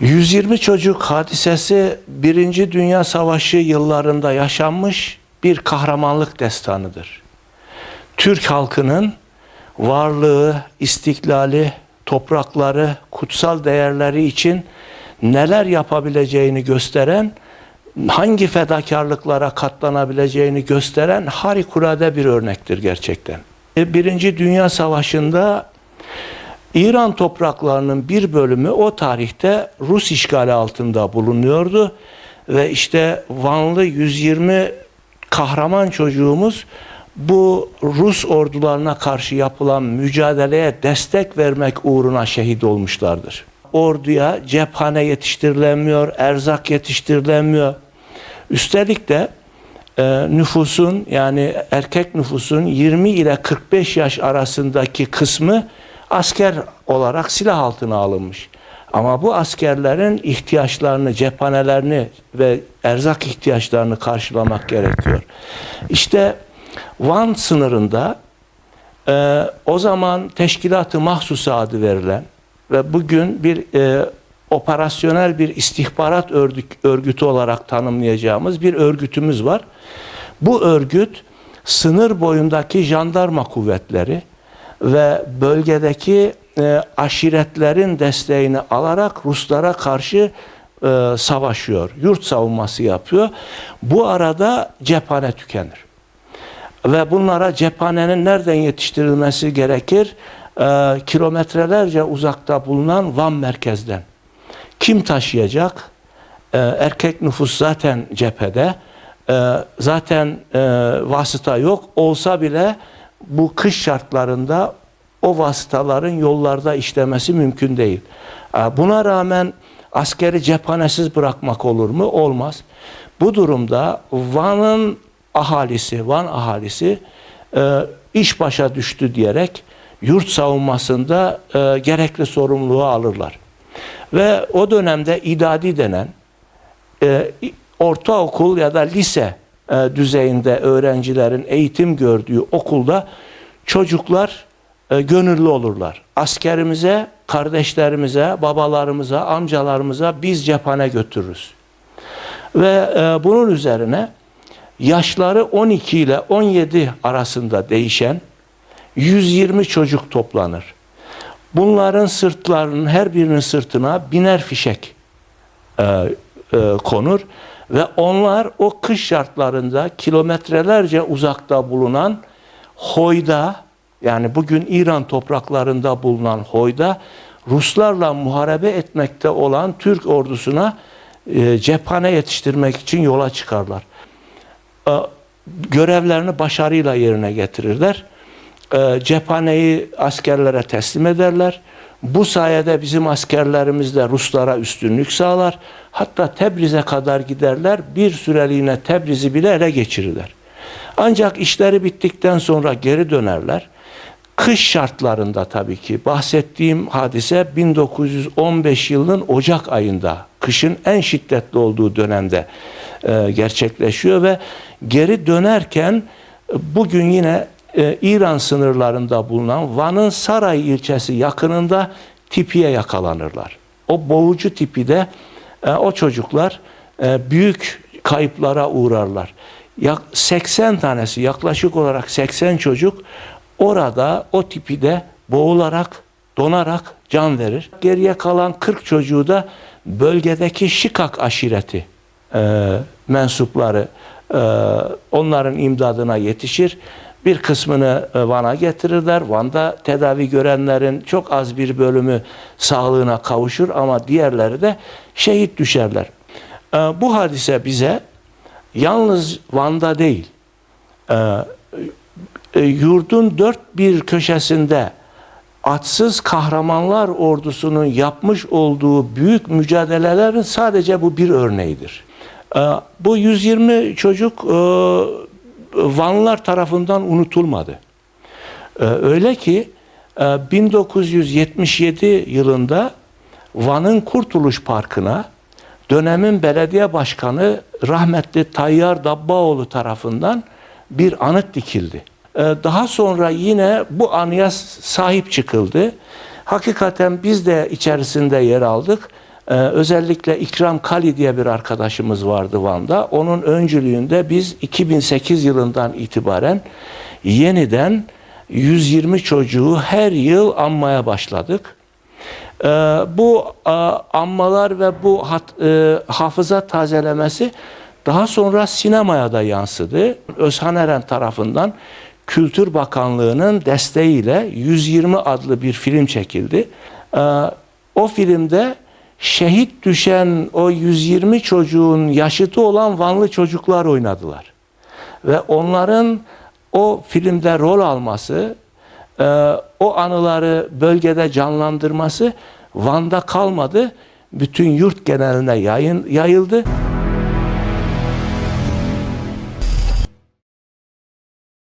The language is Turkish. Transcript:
120 çocuk hadisesi Birinci Dünya Savaşı yıllarında yaşanmış bir kahramanlık destanıdır. Türk halkının varlığı, istiklali, toprakları, kutsal değerleri için neler yapabileceğini gösteren, hangi fedakarlıklara katlanabileceğini gösteren harikulade bir örnektir gerçekten. Birinci Dünya Savaşı'nda İran topraklarının bir bölümü o tarihte Rus işgali altında bulunuyordu ve işte Vanlı 120 kahraman çocuğumuz bu Rus ordularına karşı yapılan mücadeleye destek vermek uğruna şehit olmuşlardır. Orduya cephane yetiştirilemiyor, erzak yetiştirilemiyor. Üstelik de e, nüfusun yani erkek nüfusun 20 ile 45 yaş arasındaki kısmı asker olarak silah altına alınmış. Ama bu askerlerin ihtiyaçlarını, cephanelerini ve erzak ihtiyaçlarını karşılamak gerekiyor. İşte Van sınırında e, o zaman Teşkilat-ı Mahsusa adı verilen ve bugün bir e, operasyonel bir istihbarat örgüt, örgütü olarak tanımlayacağımız bir örgütümüz var. Bu örgüt sınır boyundaki jandarma kuvvetleri ve bölgedeki e, aşiretlerin desteğini alarak Ruslara karşı e, savaşıyor. Yurt savunması yapıyor. Bu arada cephane tükenir. Ve bunlara cephanenin nereden yetiştirilmesi gerekir? E, kilometrelerce uzakta bulunan Van merkezden. Kim taşıyacak? E, erkek nüfus zaten cephede. E, zaten e, vasıta yok. Olsa bile bu kış şartlarında o vasıtaların yollarda işlemesi mümkün değil. Buna rağmen askeri cephanesiz bırakmak olur mu? Olmaz. Bu durumda Van'ın ahalisi, Van ahalisi e, iş başa düştü diyerek yurt savunmasında e, gerekli sorumluluğu alırlar. Ve o dönemde idadi denen e, ortaokul ya da lise e, düzeyinde öğrencilerin eğitim gördüğü okulda çocuklar e, gönüllü olurlar. Askerimize, kardeşlerimize, babalarımıza, amcalarımıza biz cephane götürürüz. Ve e, bunun üzerine yaşları 12 ile 17 arasında değişen 120 çocuk toplanır. Bunların sırtlarının her birinin sırtına biner fişek e, e, konur ve onlar o kış şartlarında kilometrelerce uzakta bulunan Hoyda yani bugün İran topraklarında bulunan Hoyda Ruslarla muharebe etmekte olan Türk ordusuna e, cephane yetiştirmek için yola çıkarlar. E, görevlerini başarıyla yerine getirirler. E, cephaneyi askerlere teslim ederler. Bu sayede bizim askerlerimiz de Ruslara üstünlük sağlar. Hatta Tebriz'e kadar giderler. Bir süreliğine Tebriz'i bile ele geçirirler. Ancak işleri bittikten sonra geri dönerler. Kış şartlarında tabii ki bahsettiğim hadise 1915 yılının Ocak ayında, kışın en şiddetli olduğu dönemde e, gerçekleşiyor ve geri dönerken bugün yine e, İran sınırlarında bulunan Van'ın Saray ilçesi yakınında tipiye yakalanırlar. O boğucu tipi de e, o çocuklar e, büyük kayıplara uğrarlar. Yak 80 tanesi yaklaşık olarak 80 çocuk orada o tipi de boğularak, donarak can verir. Geriye kalan 40 çocuğu da bölgedeki Şikak aşireti e, mensupları e, onların imdadına yetişir. Bir kısmını e, Van'a getirirler. Van'da tedavi görenlerin çok az bir bölümü sağlığına kavuşur ama diğerleri de şehit düşerler. E, bu hadise bize yalnız Van'da değil, e, yurdun dört bir köşesinde atsız kahramanlar ordusunun yapmış olduğu büyük mücadelelerin sadece bu bir örneğidir. Bu 120 çocuk Vanlılar tarafından unutulmadı. E, öyle ki e, 1977 yılında Van'ın Kurtuluş Parkı'na dönemin belediye başkanı rahmetli Tayyar Dabbaoğlu tarafından bir anıt dikildi. Ee, Daha sonra yine bu anıya sahip çıkıldı. Hakikaten biz de içerisinde yer aldık. Ee, özellikle İkram Kali diye bir arkadaşımız vardı Van'da. Onun öncülüğünde biz 2008 yılından itibaren yeniden 120 çocuğu her yıl anmaya başladık. Ee, bu e, anmalar ve bu hat, e, hafıza tazelemesi daha sonra sinemaya da yansıdı. Özhan Eren tarafından Kültür Bakanlığı'nın desteğiyle 120 adlı bir film çekildi. Ee, o filmde şehit düşen o 120 çocuğun yaşıtı olan Vanlı çocuklar oynadılar. Ve onların o filmde rol alması, e, o anıları bölgede canlandırması Van'da kalmadı. Bütün yurt geneline yayın, yayıldı.